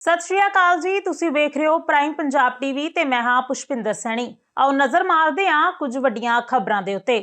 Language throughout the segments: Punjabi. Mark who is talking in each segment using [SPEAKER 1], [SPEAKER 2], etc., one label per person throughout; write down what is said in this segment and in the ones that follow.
[SPEAKER 1] ਸਤਿ ਸ਼੍ਰੀ ਅਕਾਲ ਜੀ, ਤੁਸੀਂ ਵੇਖ ਰਹੇ ਹੋ ਪ੍ਰਾਈਮ ਪੰਜਾਬ ਟੀਵੀ ਤੇ ਮੈਂ ਹਾਂ ਪੁਸ਼ਪਿੰਦਰ ਸੈਣੀ। ਆਓ ਨਜ਼ਰ ਮਾਰਦੇ ਹਾਂ ਕੁਝ ਵੱਡੀਆਂ ਖਬਰਾਂ ਦੇ ਉੱਤੇ।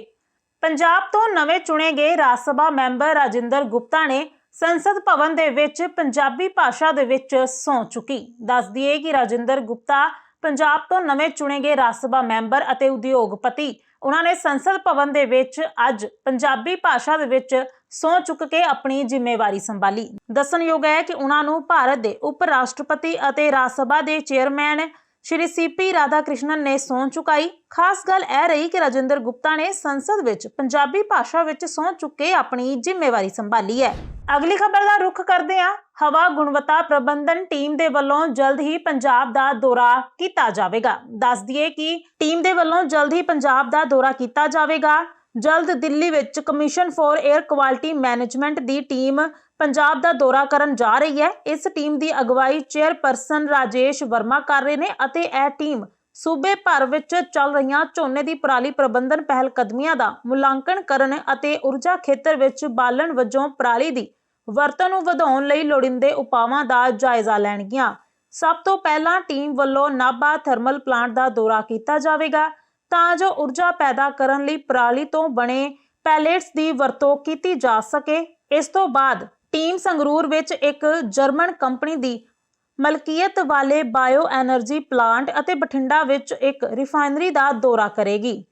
[SPEAKER 1] ਪੰਜਾਬ ਤੋਂ ਨਵੇਂ ਚੁਣੇ ਗਏ ਰਾਜ ਸਭਾ ਮੈਂਬਰ ਰਾਜਿੰਦਰ ਗੁਪਤਾ ਨੇ ਸੰਸਦ ਭਵਨ ਦੇ ਵਿੱਚ ਪੰਜਾਬੀ ਭਾਸ਼ਾ ਦੇ ਵਿੱਚ ਸੌਂ ਚੁੱਕੀ। ਦੱਸ ਦਈਏ ਕਿ ਰਾਜਿੰਦਰ ਗੁਪਤਾ ਪੰਜਾਬ ਤੋਂ ਨਵੇਂ ਚੁਣੇ ਗਏ ਰਾਜ ਸਭਾ ਮੈਂਬਰ ਅਤੇ ਉਦਯੋਗਪਤੀ। ਉਹਨਾਂ ਨੇ ਸੰਸਦ ਭਵਨ ਦੇ ਵਿੱਚ ਅੱਜ ਪੰਜਾਬੀ ਭਾਸ਼ਾ ਦੇ ਵਿੱਚ ਸਹੁੰ ਚੁੱਕ ਕੇ ਆਪਣੀ ਜ਼ਿੰਮੇਵਾਰੀ ਸੰਭਾਲੀ। ਦੱਸਣਯੋਗ ਹੈ ਕਿ ਉਹਨਾਂ ਨੂੰ ਭਾਰਤ ਦੇ ਉਪ ਰਾਸ਼ਟਰਪਤੀ ਅਤੇ ਰਾਜ ਸਭਾ ਦੇ chairman Shri C P Radhakrishnan ਨੇ ਸਹੁੰ ਚੁਕਾਈ। ਖਾਸ ਗੱਲ ਇਹ ਰਹੀ ਕਿ ਰਾਜਿੰਦਰ ਗੁਪਤਾ ਨੇ ਸੰਸਦ ਵਿੱਚ ਪੰਜਾਬੀ ਭਾਸ਼ਾ ਵਿੱਚ ਸਹੁੰ ਚੁੱਕ ਕੇ ਆਪਣੀ ਜ਼ਿੰਮੇਵਾਰੀ ਸੰਭਾਲੀ ਹੈ। ਅਗਲੀ ਖਬਰ ਦਾ ਰੁਖ ਕਰਦੇ ਹਾਂ। ਹਵਾ ਗੁਣਵੱਤਾ ਪ੍ਰਬੰਧਨ ਟੀਮ ਦੇ ਵੱਲੋਂ ਜਲਦ ਹੀ ਪੰਜਾਬ ਦਾ ਦੌਰਾ ਕੀਤਾ ਜਾਵੇਗਾ। ਦੱਸ ਦਈਏ ਕਿ ਟੀਮ ਦੇ ਵੱਲੋਂ ਜਲਦ ਹੀ ਪੰਜਾਬ ਦਾ ਦੌਰਾ ਕੀਤਾ ਜਾਵੇਗਾ। ਜਲਦ ਦਿੱਲੀ ਵਿੱਚ commission for air quality management the team Punjab ਦਾ ਦੌਰਾ ਕਰਨ ਜਾ ਰਹੀ ਹੈ। ਇਸ ਟੀਮ ਦੀ ਅਗਵਾਈ ਚੇਅਰਪਰਸਨ ਰਾਜੇਸ਼ ਵਰਮਾ ਕਰ ਰਹੇ ਨੇ ਅਤੇ ਇਹ ਟੀਮ ਸੂਬੇ ਭਰ ਵਿੱਚ ਚੱਲ ਰਹੀਆਂ ਝੋਨੇ ਦੀ ਪਰਾਲੀ ਪ੍ਰਬੰਧਨ ਪਹਿਲ ਕਦਮੀਆਂ ਦਾ ਮੁਲਾਂਕਣ ਕਰਨ ਅਤੇ ਊਰਜਾ ਖੇਤਰ ਵਿੱਚ ਬਾਲਣ ਵਜੋਂ ਪਰਾਲੀ ਦੀ ਵਰਤੋਂ ਨੂੰ ਵਧਾਉਣ ਲਈ ਲੋੜੀਂਦੇ ਉਪਾਵਾਂ ਦਾ ਜਾਇਜ਼ਾ ਲੈਣਗੀਆਂ। ਸਭ ਤੋਂ ਪਹਿਲਾਂ ਟੀਮ ਵੱਲੋਂ ਨਾਭਾ ਥਰਮਲ ਪਲਾਂਟ ਦਾ ਦੌਰਾ ਕੀਤਾ ਜਾਵੇਗਾ। ਤਾਂ ਜੋ ਊਰਜਾ ਪੈਦਾ ਕਰਨ ਲਈ ਪਰਾਲੀ ਤੋਂ ਬਣੇ ਪੈਲੇਟਸ ਦੀ ਵਰਤੋਂ ਕੀਤੀ ਜਾ ਸਕੇ। ਇਸ ਤੋਂ ਬਾਅਦ ਟੀਮ ਸੰਗਰੂਰ ਵਿੱਚ ਇੱਕ ਜਰਮਨ ਕੰਪਨੀ ਦੀ ਮਲਕੀਅਤ ਵਾਲੇ ਬਾਇਓ એનર્ਜੀ ਪਲਾਂਟ ਅਤੇ ਬਠਿੰਡਾ ਵਿੱਚ ਇੱਕ ਰਿਫਾਈਨਰੀ ਦਾ ਦੌਰਾ ਕਰੇਗੀ।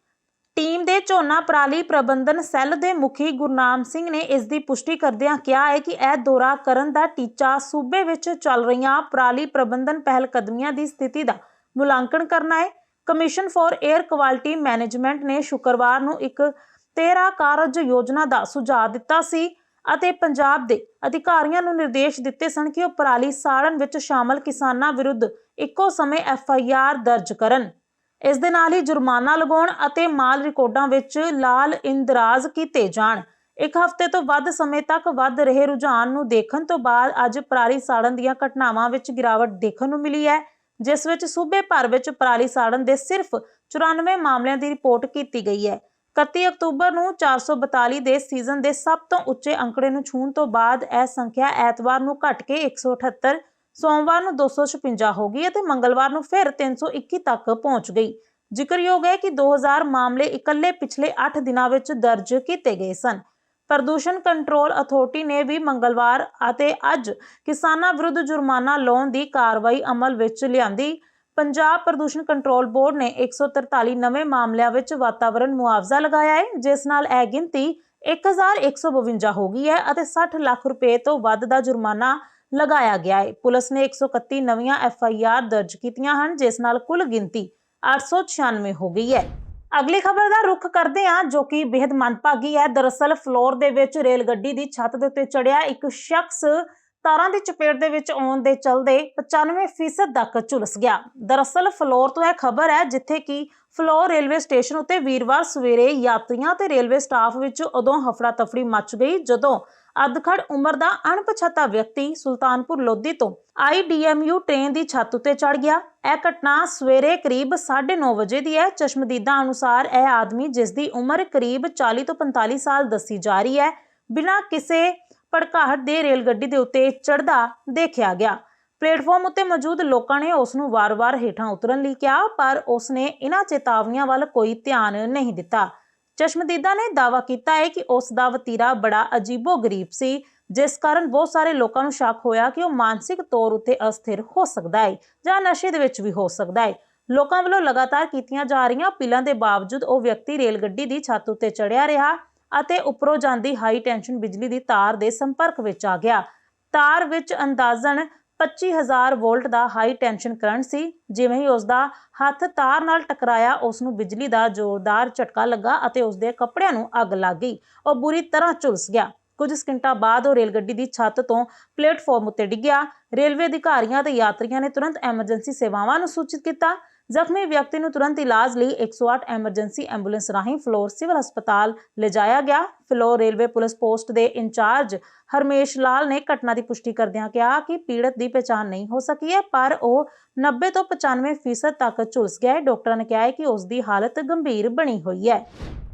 [SPEAKER 1] ਟੀਮ ਦੇ ਝੋਨਾ ਪਰਾਲੀ ਪ੍ਰਬੰਧਨ ਸੈੱਲ ਦੇ ਮੁਖੀ ਗੁਰਨਾਮ ਸਿੰਘ ਨੇ ਇਸ ਦੀ ਪੁਸ਼ਟੀ ਕਰਦਿਆਂ ਕਿਹਾ ਹੈ ਕਿ ਇਹ ਦੌਰਾ ਕਰਨ ਦਾ ਟੀਚਾ ਸੂਬੇ ਵਿੱਚ ਚੱਲ ਰਹੀਆਂ ਪਰਾਲੀ ਪ੍ਰਬੰਧਨ ਪਹਿਲ ਕਦਮੀਆਂ ਦੀ ਸਥਿਤੀ ਦਾ ਮੁਲਾਂਕਣ ਕਰਨਾ ਹੈ। Commission for air quality management ਨੇ ਸ਼ੁੱਕਰਵਾਰ ਨੂੰ ਇੱਕ 13 ਕਾਰਜ ਯੋਜਨਾ ਦਾ ਸੁਝਾਅ ਦਿੱਤਾ ਸੀ ਅਤੇ ਪੰਜਾਬ ਦੇ ਅਧਿਕਾਰੀਆਂ ਨੂੰ ਨਿਰਦੇਸ਼ ਦਿੱਤੇ ਸਨ ਕਿ ਉਹ ਪਰਾਲੀ ਸਾੜਨ ਵਿੱਚ ਸ਼ਾਮਲ ਕਿਸਾਨਾਂ ਵਿਰੁੱਧ ਇੱਕੋ ਸਮੇਂ ਐਫ ਆਈ ਆਰ ਦਰਜ ਕਰਨ। ਇਸ ਦੇ ਨਾਲ ਹੀ ਜੁਰਮਾਨਾ ਲਗਾਉਣ ਅਤੇ ਮਾਲ ਰਿਕਾਰਡਾਂ ਵਿੱਚ ਲਾਲ ਇੰਦਰਾਜ਼ ਕੀਤੇ ਜਾਣ। ਇੱਕ ਹਫ਼ਤੇ ਤੋਂ ਵੱਧ ਸਮੇਂ ਤੱਕ ਵੱਧ ਰਹੇ ਰੁਝਾਨ ਨੂੰ ਦੇਖਣ ਤੋਂ ਬਾਅਦ ਅੱਜ ਪਰਾਲੀ ਸਾੜਨ ਦੀਆਂ ਘਟਨਾਵਾਂ ਵਿੱਚ ਗਿਰਾਵਟ ਦੇਖਣ ਨੂੰ ਮਿਲੀ ਹੈ। ਜਿਸ ਵਿੱਚ ਸੂਬੇ ਭਰ ਵਿੱਚ ਪਰਾਲੀ ਸਾੜਨ ਦੇ ਸਿਰਫ 94 ਮਾਮਲਿਆਂ ਦੀ ਰਿਪੋਰਟ ਕੀਤੀ ਗਈ ਹੈ। 31 ਅਕਤੂਬਰ ਨੂੰ 442 ਦੇ ਸੀਜ਼ਨ ਦੇ ਸਭ ਤੋਂ ਉੱਚੇ ਅੰਕੜੇ ਨੂੰ ਛੂਹਣ ਤੋਂ ਬਾਅਦ ਇਹ ਸੰਖਿਆ ਐਤਵਾਰ ਨੂੰ ਘਟ ਕੇ 178 ਸੋਮਵਾਰ ਨੂੰ 256 ਹੋ ਗਈ ਅਤੇ ਮੰਗਲਵਾਰ ਨੂੰ ਫਿਰ 321 ਤੱਕ ਪਹੁੰਚ ਗਈ। ਜ਼ਿਕਰਯੋਗ ਹੈ ਕਿ 2000 ਮਾਮਲੇ ਇਕੱਲੇ ਪਿਛਲੇ 8 ਦਿਨਾਂ ਵਿੱਚ ਦਰਜ ਕੀਤੇ ਗਏ ਸਨ। ਪ੍ਰਦੂਸ਼ਣ ਕੰਟਰੋਲ ਅਥਾਰਟੀ ਨੇ ਵੀ ਮੰਗਲਵਾਰ ਅਤੇ ਅੱਜ ਕਿਸਾਨਾਂ ਵਿਰੁੱਧ ਜੁਰਮਾਨਾ ਲਾਉਣ ਦੀ ਕਾਰਵਾਈ ਅਮਲ ਵਿੱਚ ਲਿਆਂਦੀ। ਪੰਜਾਬ ਪ੍ਰਦੂਸ਼ਣ ਕੰਟਰੋਲ ਬੋਰਡ ਨੇ 143 ਨਵੇਂ ਮਾਮਲਿਆਂ ਵਿੱਚ ਵਾਤਾਵਰਣ ਮੁਆਵਜ਼ਾ ਲਗਾਇਆ ਹੈ, ਜਿਸ ਨਾਲ ਇਹ ਗਿਣਤੀ 1152 ਹੋ ਗਈ ਹੈ ਅਤੇ 60 ਲੱਖ ਰੁਪਏ ਤੋਂ ਵੱਧ ਦਾ ਜੁਰਮਾਨਾ ਲਗਾਇਆ ਗਿਆ ਹੈ। ਪੁਲਿਸ ਨੇ 131 ਨਵੀਆਂ ਐਫ ਆਈ ਆਰ ਦਰਜ ਕੀਤੀਆਂ ਹਨ, ਜਿਸ ਨਾਲ ਕੁੱਲ ਗਿਣਤੀ 896 ਹੋ ਗਈ ਹੈ। ਅਗਲੀ ਖਬਰ ਦਾ ਰੁਖ ਕਰਦੇ ਹਾਂ, ਜੋ ਕਿ ਬੇहद ਮੰਦਭਾਗੀ ਹੈ। ਦਰਅਸਲ ਫਲੋਰ ਦੇ ਵਿੱਚ ਰੇਲ ਗੱਡੀ ਦੀ ਛੱਤ ਦੇ ਉੱਤੇ ਚੜਿਆ ਇੱਕ ਸ਼ਖਸ ਤਾਰਾਂ ਦੀ ਚਪੇਟ ਦੇ ਵਿੱਚ ਆਉਣ ਦੇ ਚਲਦੇ 95% ਤੱਕ ਝੁਲਸ ਗਿਆ। ਦਰਅਸਲ ਫਲੋਰ ਤੋਂ ਇਹ ਖਬਰ ਹੈ, ਜਿੱਥੇ ਕਿ ਫਲੋਰ ਰੇਲਵੇ ਸਟੇਸ਼ਨ ਉੱਤੇ ਵੀਰਵਾਰ ਸਵੇਰੇ ਯਾਤਰੀਆਂ ਤੇ ਰੇਲਵੇ ਸਟਾਫ ਵਿੱਚ ਉਦੋਂ ਹਫੜਾ ਤਫੜੀ ਮਚ ਗਈ, ਜਦੋਂ ਅਧਖੜ ਉਮਰ ਦਾ ਅਣਪਛਾਤਾ ਵਿਅਕਤੀ ਸੁਲਤਾਨਪੁਰ ਲੋਧੀ ਤੋਂ ਆਈਡੀਐਮਯੂ ਟ੍ਰੇਨ ਦੀ ਛੱਤ ਉੱਤੇ ਚੜ ਗਿਆ। ਇਹ ਘਟਨਾ ਸਵੇਰੇ ਕਰੀਬ 9:30 ਵਜੇ ਦੀ ਹੈ। ਚਸ਼ਮਦੀਦਾਂ ਅਨੁਸਾਰ ਇਹ ਆਦਮੀ ਜਿਸ ਦੀ ਉਮਰ ਕਰੀਬ 40 ਤੋਂ 45 ਸਾਲ ਦੱਸੀ ਜਾ ਰਹੀ ਹੈ, ਬਿਨਾਂ ਕਿਸੇ ਭੜਕਾਹਟ ਦੇ ਰੇਲ ਗੱਡੀ ਦੇ ਉੱਤੇ ਚੜਦਾ ਦੇਖਿਆ ਗਿਆ। ਪਲੇਟਫਾਰਮ ਉੱਤੇ ਮੌਜੂਦ ਲੋਕਾਂ ਨੇ ਉਸ ਨੂੰ ਵਾਰ-ਵਾਰ ਹੇਠਾਂ ਉਤਰਨ ਲਈ ਕਿਹਾ, ਪਰ ਉਸ ਨੇ ਇਹਨਾਂ ਚੇਤਾਵਨੀਆਂ ਵੱਲ ਕੋਈ ਧਿਆਨ ਨਹੀਂ ਦਿੱਤਾ। ਚਸ਼ਮਦੀਦਾ ਨੇ ਦਾਅਵਾ ਕੀਤਾ ਹੈ ਕਿ ਉਸ ਦਾ ਵਤੀਰਾ ਬੜਾ ਅਜੀਬੋ-ਗਰੀਬ ਸੀ, ਜਿਸ ਕਾਰਨ ਬਹੁਤ ਸਾਰੇ ਲੋਕਾਂ ਨੂੰ ਸ਼ੱਕ ਹੋਇਆ ਕਿ ਉਹ ਮਾਨਸਿਕ ਤੌਰ ਉੱਤੇ ਅਸਥਿਰ ਹੋ ਸਕਦਾ ਹੈ ਜਾਂ ਨਸ਼ੇ ਦੇ ਵਿੱਚ ਵੀ ਹੋ ਸਕਦਾ ਹੈ। ਲੋਕਾਂ ਵੱਲੋਂ ਲਗਾਤਾਰ ਕੀਤੀਆਂ ਜਾ ਰਹੀਆਂ ਅਪੀਲਾਂ ਦੇ ਬਾਵਜੂਦ ਉਹ ਵਿਅਕਤੀ ਰੇਲ ਗੱਡੀ ਦੀ ਛੱਤ ਉੱਤੇ ਚੜਿਆ ਰਿਹਾ ਅਤੇ ਉੱਪਰੋਂ ਜਾਂਦੀ ਹਾਈ ਟੈਂਸ਼ਨ ਬਿਜਲੀ ਦੀ ਤਾਰ ਦੇ ਸੰਪਰਕ ਵਿੱਚ ਆ ਗਿਆ। ਤਾਰ ਵਿੱਚ ਅੰਦਾਜ਼ਨ 25000 ਵੋਲਟ ਦਾ ਹਾਈ ਟੈਂਸ਼ਨ ਕਰੰਟ ਸੀ। ਜਿਵੇਂ ਹੀ ਉਸ ਦਾ ਹੱਥ ਤਾਰ ਨਾਲ ਟਕਰਾਇਆ ਉਸ ਨੂੰ ਬਿਜਲੀ ਦਾ ਜ਼ੋਰਦਾਰ ਝਟਕਾ ਲੱਗਾ ਅਤੇ ਉਸ ਦੇ ਕੱਪੜਿਆਂ ਨੂੰ ਅੱਗ ਲੱਗ ਗਈ। ਉਹ ਬੁਰੀ ਤਰ੍ਹਾਂ ਝੁਲਸ ਗਿਆ। ਕੁਝ ਸਕਿੰਟਾਂ ਬਾਅਦ ਉਹ ਰੇਲ ਗੱਡੀ ਦੀ ਛੱਤ ਤੋਂ ਪਲੇਟਫਾਰਮ ਉੱਤੇ ਡਿੱਗਿਆ। ਰੇਲਵੇ ਅਧਿਕਾਰੀਆਂ ਤੇ ਯਾਤਰੀਆਂ ਨੇ ਤੁਰੰਤ ਐਮਰਜੈਂਸੀ ਸੇਵਾਵਾਂ ਨੂੰ ਸੂਚਿਤ ਕੀਤਾ। ਜ਼ਖਮੀ ਵਿਅਕਤੀ ਨੂੰ ਤੁਰੰਤ ਇਲਾਜ ਲਈ 108 ਐਮਰਜੈਂਸੀ ਐਂਬੂਲੈਂਸ ਰਾਹੀਂ ਫਲੋਰ ਸਿਵਲ ਹਸਪਤਾਲ ਲਿਜਾਇਆ ਗਿਆ। ਫਲੋਰ ਰੇਲਵੇ ਪੁਲਿਸ ਪੋਸਟ ਦੇ ਇੰਚਾਰਜ ਹਰਮੇਸ਼ ਲਾਲ ਨੇ ਘਟਨਾ ਦੀ ਪੁਸ਼ਟੀ ਕਰਦਿਆਂ ਕਿਹਾ ਕਿ ਪੀੜਤ ਦੀ ਪਛਾਣ ਨਹੀਂ ਹੋ ਸਕੀ ਹੈ, ਪਰ ਉਹ 90 ਤੋਂ 95% ਤੱਕ ਝੁਲਸ ਗਿਆ ਹੈ। ਡਾਕਟਰਾਂ ਨੇ ਕਿਹਾ ਹੈ ਕਿ ਉਸ ਦੀ ਹਾਲਤ ਗੰਭੀਰ ਬਣੀ ਹੋਈ ਹੈ।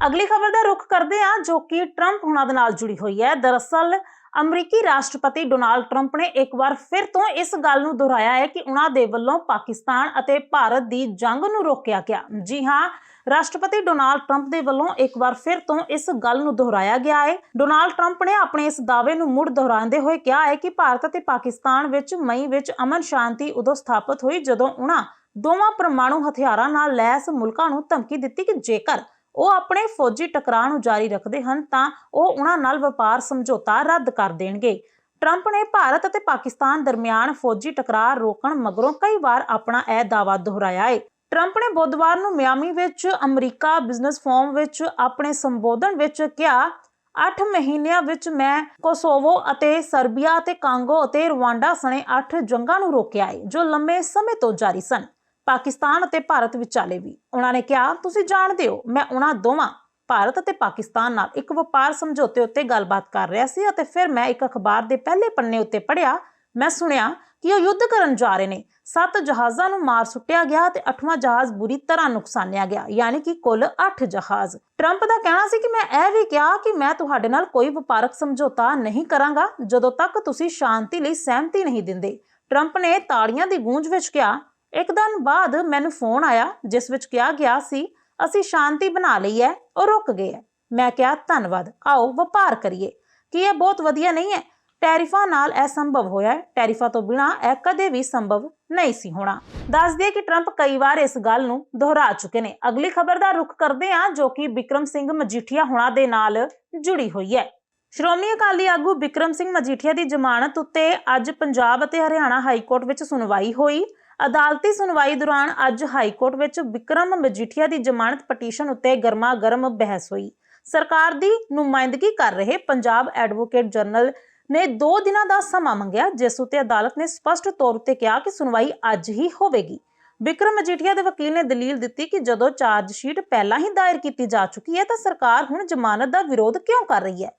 [SPEAKER 1] ਅਗਲੀ ਖਬਰ ਦਾ ਰੁਖ ਕਰਦੇ ਹਾਂ, ਜੋ ਕਿ ਟਰੰਪ ਹੁਣਾਂ ਦੇ ਨਾਲ ਜੁੜੀ ਹੋਈ ਹੈ। ਦਰਅਸਲ ਅਮਰੀਕੀ ਰਾਸ਼ਟਰਪਤੀ ਡੋਨਾਲਡ ਟਰੰਪ ਨੇ ਇੱਕ ਵਾਰ ਫਿਰ ਤੋਂ ਇਸ ਗੱਲ ਨੂੰ ਦੁਹਰਾਇਆ ਹੈ ਕਿ ਉਹਨਾਂ ਦੇ ਵੱਲੋਂ ਪਾਕਿਸਤਾਨ ਅਤੇ ਭਾਰਤ ਦੀ ਜੰਗ ਨੂੰ ਰੋਕਿਆ ਗਿਆ। ਜੀ ਹਾਂ, ਰਾਸ਼ਟਰਪਤੀ ਡੋਨਾਲਡ ਟਰੰਪ ਦੇ ਵੱਲੋਂ ਇੱਕ ਵਾਰ ਫਿਰ ਤੋਂ ਇਸ ਗੱਲ ਨੂੰ ਦੁਹਰਾਇਆ ਗਿਆ ਹੈ। ਡੋਨਾਲਡ ਟਰੰਪ ਨੇ ਆਪਣੇ ਇਸ ਦਾਅਵੇ ਨੂੰ ਮੁੜ ਦੁਹਰਾਉਂਦੇ ਹੋਏ ਕਿਹਾ ਹੈ ਕਿ ਭਾਰਤ ਅਤੇ ਪਾਕਿਸਤਾਨ ਵਿੱਚ ਮਈ ਵਿੱਚ ਅਮਨ ਸ਼ਾਂਤੀ ਉਦੋਂ ਸਥਾਪਿਤ ਹੋਈ ਜਦੋਂ ਉਹਨਾਂ ਦੋਵਾਂ ਪਰਮਾਣੂ ਹਥਿਆਰਾਂ ਨਾਲ ਲੈਸ ਮੁਲਕਾਂ ਨੂੰ ਧਮਕੀ ਦਿੱਤੀ ਕਿ ਜੇਕਰ ਉਹ ਆਪਣੇ ਫੌਜੀ ਟਕਰਾਅ ਨੂੰ ਜਾਰੀ ਰੱਖਦੇ ਹਨ ਤਾਂ ਉਹ ਉਹਨਾਂ ਨਾਲ ਵਪਾਰ ਸਮਝੌਤਾ ਰੱਦ ਕਰ ਦੇਣਗੇ। ਟਰੰਪ ਨੇ ਭਾਰਤ ਅਤੇ ਪਾਕਿਸਤਾਨ ਦਰਮਿਆਨ ਫੌਜੀ ਟਕਰਾਅ ਰੋਕਣ ਮਗਰੋਂ ਕਈ ਵਾਰ ਆਪਣਾ ਇਹ ਦਾਅਵਾ ਦੁਹਰਾਇਆ ਹੈ ਟਰੰਪ ਨੇ ਬੁੱਧਵਾਰ ਨੂੰ ਮਿਆਮੀ ਵਿੱਚ ਅਮਰੀਕਾ ਬਿਜ਼ਨਸ ਫੋਰਮ ਵਿੱਚ ਆਪਣੇ ਸੰਬੋਧਨ ਵਿੱਚ ਕਿਹਾ 8 ਮਹੀਨਿਆਂ ਵਿੱਚ ਮੈਂ ਕੋਸੋਵੋ ਅਤੇ ਸਰਬੀਆ ਅਤੇ ਕਾਂਗੋ ਅਤੇ ਰਵਾਂਡਾ ਸਣੇ 8 ਜੰਗਾਂ ਨੂੰ ਰੋਕਿਆ ਹੈ ਜੋ ਲੰਮੇ ਸਮੇਂ ਤੋਂ ਜਾਰੀ ਸਨ। ਪਾਕਿਸਤਾਨ ਅਤੇ ਭਾਰਤ ਵਿਚਾਲੇ ਵੀ। ਉਹਨਾਂ ਨੇ ਕਿਹਾ, ਤੁਸੀਂ ਜਾਣਦੇ ਹੋ, ਮੈਂ ਉਹਨਾਂ ਦੋਵਾਂ, ਭਾਰਤ ਅਤੇ ਪਾਕਿਸਤਾਨ ਨਾਲ ਇੱਕ ਵਪਾਰ ਸਮਝੌਤੇ ਉੱਤੇ ਗੱਲਬਾਤ ਕਰ ਰਿਹਾ ਸੀ ਅਤੇ ਫਿਰ ਮੈਂ ਇੱਕ ਅਖਬਾਰ ਦੇ ਪਹਿਲੇ ਪੰਨੇ ਉੱਤੇ ਪੜ੍ਹਿਆ, ਮੈਂ ਸੁਣਿਆ ਕਿ ਉਹ ਯੁੱਧ ਕਰਨ ਜਾ ਰਹੇ ਨੇ। ਸੱਤ ਜਹਾਜ਼ਾਂ ਨੂੰ ਮਾਰ ਸੁੱਟਿਆ ਗਿਆ ਤੇ ਅੱਠਵਾਂ ਜਹਾਜ਼ ਬੁਰੀ ਤਰ੍ਹਾਂ ਨੁਕਸਾਨਿਆ ਗਿਆ, ਯਾਨੀ ਕਿ ਕੁੱਲ 8 ਜਹਾਜ਼। ਟਰੰਪ ਦਾ ਕਹਿਣਾ ਸੀ ਕਿ ਮੈਂ ਇਹ ਵੀ ਕਿਹਾ ਕਿ ਮੈਂ ਤੁਹਾਡੇ ਨਾਲ ਕੋਈ ਵਪਾਰਕ ਸਮਝੌਤਾ ਨਹੀਂ ਕਰਾਂਗਾ ਜਦੋਂ ਤੱਕ ਤੁਸੀਂ ਸ਼ਾਂਤੀ ਲਈ ਸਹਿਮਤੀ ਨਹੀਂ ਦਿੰਦੇ। ਟਰੰਪ ਨੇ ਤਾੜੀਆਂ ਦੀ ਗੂੰਜ ਵਿੱਚ ਕਿਹਾ ਇੱਕ ਦਿਨ ਬਾਅਦ ਮੈਨੂੰ ਫੋਨ ਆਇਆ, ਜਿਸ ਵਿੱਚ ਕਿਹਾ ਗਿਆ ਸੀ, ਅਸੀਂ ਸ਼ਾਂਤੀ ਬਣਾ ਲਈ ਹੈ ਉਹ ਰੁਕ ਗਏ ਹੈ। ਮੈਂ ਕਿਹਾ, ਧੰਨਵਾਦ, ਆਓ ਵਪਾਰ ਕਰੀਏ। ਕੀ ਇਹ ਬਹੁਤ ਵਧੀਆ ਨਹੀਂ ਹੈ। ਟੈਰਿਫਾਂ ਨਾਲ ਇਹ ਸੰਭਵ ਹੋਇਆ ਹੈ। ਟੈਰਿਫਾਂ ਤੋਂ ਬਿਨਾ ਇਹ ਕਦੇ ਵੀ ਸੰਭਵ ਨਹੀਂ ਸੀ ਹੋਣਾ। ਦੱਸ ਦਈਏ ਕਿ ਟਰੰਪ ਕਈ ਵਾਰ ਇਸ ਗੱਲ ਨੂੰ ਦੁਹਰਾ ਚੁੱਕੇ ਨੇ। ਅਗਲੀ ਖਬਰ ਦਾ ਰੁਖ ਕਰਦੇ ਹਾਂ, ਜੋ ਕਿ ਵਿਕਰਮ ਸਿੰਘ ਮਜੀਠੀਆ ਹੋਣਾ ਦੇ ਨਾਲ ਜੁੜੀ ਹੋਈ ਹੈ। ਸ਼੍ਰੋਮਣੀ ਅਕਾਲੀ ਆਗੂ ਵਿਕਰਮ ਸਿੰਘ ਮਜੀਠੀਆ ਦੀ ਜ਼ਮਾਨਤ ਉੱਤੇ ਅੱਜ ਪੰਜਾਬ ਅਤੇ ਹਰਿਆਣਾ ਹਾਈ ਕੋਰਟ ਵਿੱਚ ਸੁਣਵਾਈ ਹੋਈ। ਅਦਾਲਤੀ ਸੁਣਵਾਈ ਦੌਰਾਨ ਅੱਜ ਹਾਈ ਕੋਰਟ ਵਿੱਚ ਵਿਕਰਮ ਮਜੀਠੀਆ ਦੀ ਜ਼ਮਾਨਤ ਪਟੀਸ਼ਨ ਉੱਤੇ ਗਰਮਾ ਗਰਮ ਬਹਿਸ ਹੋਈ। ਸਰਕਾਰ ਦੀ ਨੁਮਾਇੰਦਗੀ ਕਰ ਰਹੇ ਪੰਜਾਬ ਐਡਵੋਕੇਟ ਜਨਰਲ ਨੇ 2 ਦਿਨਾਂ ਦਾ ਸਮਾਂ ਮੰਗਿਆ, ਜਿਸ ਉੱਤੇ ਅਦਾਲਤ ਨੇ ਸਪਸ਼ਟ ਤੌਰ ਉੱਤੇ ਕਿਹਾ ਕਿ ਸੁਣਵਾਈ ਅੱਜ ਹੀ ਹੋਵੇਗੀ। ਵਿਕਰਮ ਮਜੀਠੀਆ ਦੇ ਵਕੀਲ ਨੇ ਦਲੀਲ ਦਿੱਤੀ ਕਿ ਜਦੋਂ ਚਾਰਜ ਸ਼ੀਟ ਪਹਿਲਾਂ ਹੀ ਦਾਇਰ ਕੀਤੀ ਜਾ ਚੁੱਕੀ ਹੈ, ਤਾਂ ਸਰਕਾਰ ਹੁਣ ਜ਼ਮਾਨਤ ਦਾ ਵਿਰੋਧ ਕਿਉਂ ਕਰ ਰਹੀ ਹੈ?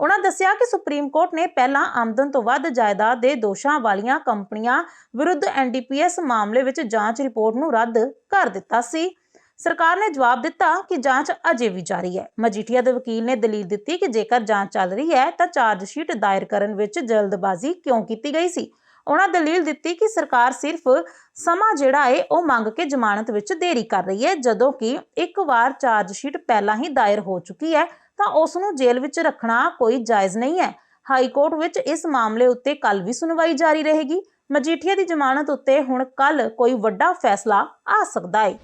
[SPEAKER 1] ਉਹਨਾਂ ਦੱਸਿਆ ਕਿ ਸੁਪਰੀਮ ਕੋਰਟ ਨੇ ਪਹਿਲਾਂ ਆਮਦਨ ਤੋਂ ਵੱਧ ਜਾਇਦਾਦ ਦੇ ਦੋਸ਼ਾਂ ਵਾਲੀਆਂ ਕੰਪਨੀਆਂ ਵਿਰੁੱਧ ਐਨਡੀਪੀਐਸ ਮਾਮਲੇ ਵਿੱਚ ਜਾਂਚ ਰਿਪੋਰਟ ਨੂੰ ਰੱਦ ਕਰ ਦਿੱਤਾ ਸੀ। ਸਰਕਾਰ ਨੇ ਜਵਾਬ ਦਿੱਤਾ ਕਿ ਜਾਂਚ ਅਜੇ ਵੀ ਜਾਰੀ ਹੈ। ਮਜੀਠੀਆ ਦੇ ਵਕੀਲ ਨੇ ਦਲੀਲ ਦਿੱਤੀ ਕਿ ਜੇਕਰ ਜਾਂਚ ਚੱਲ ਰਹੀ ਹੈ ਤਾਂ ਚਾਰਜ ਸ਼ੀਟ ਦਾਇਰ ਕਰਨ ਵਿੱਚ ਜਲਦਬਾਜ਼ੀ ਕਿਉਂ ਕੀਤੀ ਗਈ ਸੀ? ਉਹਨਾਂ ਦਲੀਲ ਦਿੱਤੀ ਕਿ ਸਰਕਾਰ ਸਿਰਫ ਸਮਾਂ ਜਿਹੜਾ ਹੈ ਉਹ ਮੰਗ ਕੇ ਜ਼ਮਾਨਤ ਵਿੱਚ ਦੇਰੀ ਕਰ ਰਹੀ ਹੈ, ਜਦੋਂ ਕਿ ਇੱਕ ਵਾਰ ਚਾਰਜ ਸ਼ੀਟ ਪਹਿਲਾਂ ਹੀ ਦਾਇਰ ਹੋ ਚੁੱਕੀ ਹੈ ਤਾਂ ਉਸ ਨੂੰ ਜੇਲ੍ਹ ਵਿੱਚ ਰੱਖਣਾ ਕੋਈ ਜਾਇਜ਼ ਨਹੀਂ ਹੈ। ਹਾਈ ਕੋਰਟ ਵਿੱਚ ਇਸ ਮਾਮਲੇ ਉੱਤੇ ਕੱਲ ਵੀ ਸੁਣਵਾਈ ਜਾਰੀ ਰਹੇਗੀ। ਮਜੀਠੀਆ ਦੀ ਜ਼ਮਾਨਤ ਉੱਤੇ ਹੁਣ ਕੱਲ ਕੋਈ ਵੱਡਾ ਫੈਸਲਾ ਆ ਸਕਦਾ ਹੈ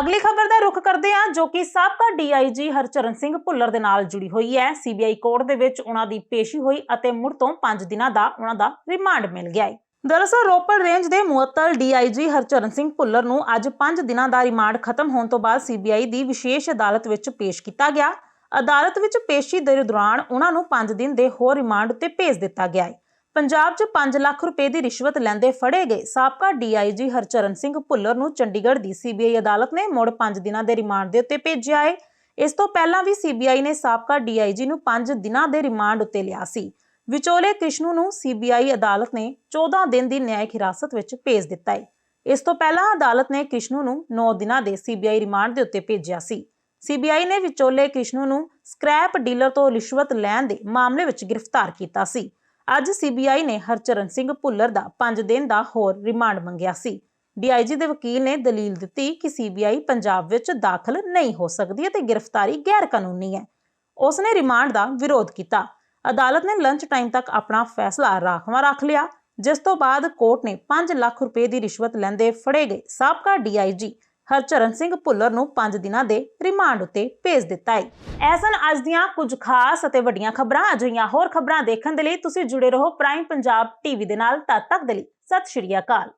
[SPEAKER 1] ਅਗਲੀ ਖਬਰ ਦਾ ਰੁਖ ਕਰਦੇ ਹਾਂ, ਜੋ ਕਿ ਸਾਬਕਾ ਡੀਆਈਜੀ ਹਰਚਰਨ ਸਿੰਘ ਭੁੱਲਰ ਦੇ ਨਾਲ ਜੁੜੀ ਹੋਈ ਹੈ। ਸੀਬੀਆਈ ਕੋਰਟ ਦੇ ਵਿੱਚ ਉਹਨਾਂ ਦੀ ਪੇਸ਼ੀ ਹੋਈ ਅਤੇ ਮੁੜ ਤੋਂ 5 ਦਿਨਾਂ ਦਾ ਉਹਨਾਂ ਦਾ ਰਿਮਾਂਡ ਮਿਲ ਗਿਆ ਹੈ ਦਰਅਸਲ ਰੋਪੜ ਰੇਂਜ ਦੇ ਮੁਅੱਤਲ ਡੀਆਈਜੀ ਹਰਚਰਨ ਸਿੰਘ ਭੁੱਲਰ ਨੂੰ ਅੱਜ 5 ਦਿਨਾਂ ਦਾ ਰਿਮਾਂਡ ਖਤਮ ਹੋਣ ਤੋਂ ਬਾਅਦ ਸੀਬੀਆਈ ਦੀ ਵਿਸ਼ੇਸ਼ ਅਦਾਲਤ ਵਿੱਚ ਪੇਸ਼ ਕੀਤਾ ਗਿਆ। ਅਦਾਲਤ ਵਿੱਚ ਪੇਸ਼ੀ ਦੇ ਦੌਰਾਨ ਉਹਨਾਂ ਨੂੰ 5 ਦਿਨ ਦੇ ਹੋਰ ਰਿਮਾਂਡ ਉੱਤੇ ਭੇਜ ਦਿੱਤਾ ਗਿਆ ਹੈ। ਪੰਜਾਬ 'ਚ 5 ਲੱਖ ਰੁਪਏ ਦੀ ਰਿਸ਼ਵਤ ਲੈਂਦੇ ਫੜੇ ਗਏ ਸਾਬਕਾ ਡੀਆਈਜੀ ਹਰਚਰਨ ਸਿੰਘ ਭੁੱਲਰ ਨੂੰ ਚੰਡੀਗੜ੍ਹ ਦੀ ਸੀਬੀਆਈ ਅਦਾਲਤ ਨੇ ਮੁੜ 5 ਦਿਨਾਂ ਦੇ ਰਿਮਾਂਡ ਦੇ ਉੱਤੇ ਭੇਜਿਆ ਹੈ। ਇਸ ਤੋਂ ਪਹਿਲਾਂ ਵੀ ਸੀਬੀਆਈ ਨੇ ਸਾਬਕਾ ਡੀਆਈਜੀ ਨੂੰ 5 ਦਿਨਾਂ ਦੇ ਰਿਮਾਂਡ ਉੱਤੇ ਲਿਆ ਸੀ। ਵਿਚੋਲੇ ਕ੍ਰਿਸ਼ਨੂ ਨੂੰ ਸੀਬੀਆਈ ਅਦਾਲਤ ਨੇ 14 ਦਿਨ ਦੀ ਨਿਆਇਕ ਹਿਰਾਸਤ ਵਿੱਚ ਭੇਜ ਦਿੱਤਾ ਹੈ। ਇਸ ਤੋਂ ਪਹਿਲਾਂ ਅਦਾਲਤ ਨੇ ਕ੍ਰਿਸ਼ਨੂ ਨੂੰ 9 ਦਿਨਾਂ ਦੇ ਸੀਬੀਆਈ ਰਿਮਾਂਡ ਦੇ ਉੱਤੇ ਭੇਜਿਆ ਸੀ। ਸੀਬੀਆਈ ਨੇ ਵਿਚੋਲੇ ਕ੍ਰਿਸ਼ਨੂ ਨੂੰ ਸਕ੍ਰੈਪ ਡੀਲਰ ਤੋਂ ਰਿਸ਼ਵਤ ਲੈਣ ਦੇ ਮਾਮਲੇ ਵਿੱਚ ਗ੍ਰਿਫਤਾਰ ਕੀਤਾ ਸੀ। ਅੱਜ ਸੀਬੀਆਈ ਨੇ ਹਰਚਰਨ ਸਿੰਘ ਭੁੱਲਰ ਦਾ 5 ਦਿਨ ਦਾ ਹੋਰ ਰਿਮਾਂਡ ਮੰਗਿਆ ਸੀ। ਡੀਆਈਜੀ ਦੇ ਵਕੀਲ ਨੇ ਦਲੀਲ ਦਿੱਤੀ ਕਿ ਸੀਬੀਆਈ ਪੰਜਾਬ ਵਿੱਚ ਦਾਖਲ ਨਹੀਂ ਹੋ ਸਕਦੀ ਅਤੇ ਗ੍ਰਿਫਤਾਰੀ ਗੈਰ ਕਾਨੂੰਨੀ ਹੈ। ਉਸ ਨੇ ਰਿਮਾਂਡ ਦਾ ਵਿਰੋਧ ਕੀਤਾ। ਅਦਾਲਤ ਨੇ ਲੰਚ ਟਾਈਮ ਤੱਕ ਆਪਣਾ ਫੈਸਲਾ ਰਾਖਵਾਂ ਰੱਖ ਲਿਆ, ਜਿਸ ਤੋਂ ਬਾਅਦ ਕੋਰਟ ਨੇ 5 ਲੱਖ ਰੁਪਏ ਦੀ ਰਿਸ਼ਵਤ ਲੈਂਦੇ ਫੜੇ ਗਏ ਸਾਬਕਾ ਡੀਆਈਜੀ ਹਰਚਰਨ ਸਿੰਘ ਭੁੱਲਰ ਨੂੰ 5 ਦਿਨਾਂ ਦੇ ਰਿਮਾਂਡ ਉੱਤੇ ਭੇਜ ਦਿੱਤਾ ਹੈ ਐਸਨ ਅੱਜ ਦੀਆਂ ਕੁਝ ਖਾਸ ਅਤੇ ਵੱਡੀਆਂ ਖਬਰਾਂ। ਅਜਿਹੀਆਂ ਹੋਰ ਖਬਰਾਂ ਦੇਖਣ ਦੇ ਲਈ ਤੁਸੀਂ ਜੁੜੇ ਰਹੋ ਪ੍ਰਾਈਮ ਪੰਜਾਬ ਟੀਵੀ ਦੇ ਨਾਲ ਤਦ ਤੱਕ ਦੇ ਲਈ। ਸਤਿ ਸ਼੍ਰੀ ਅਕਾਲ।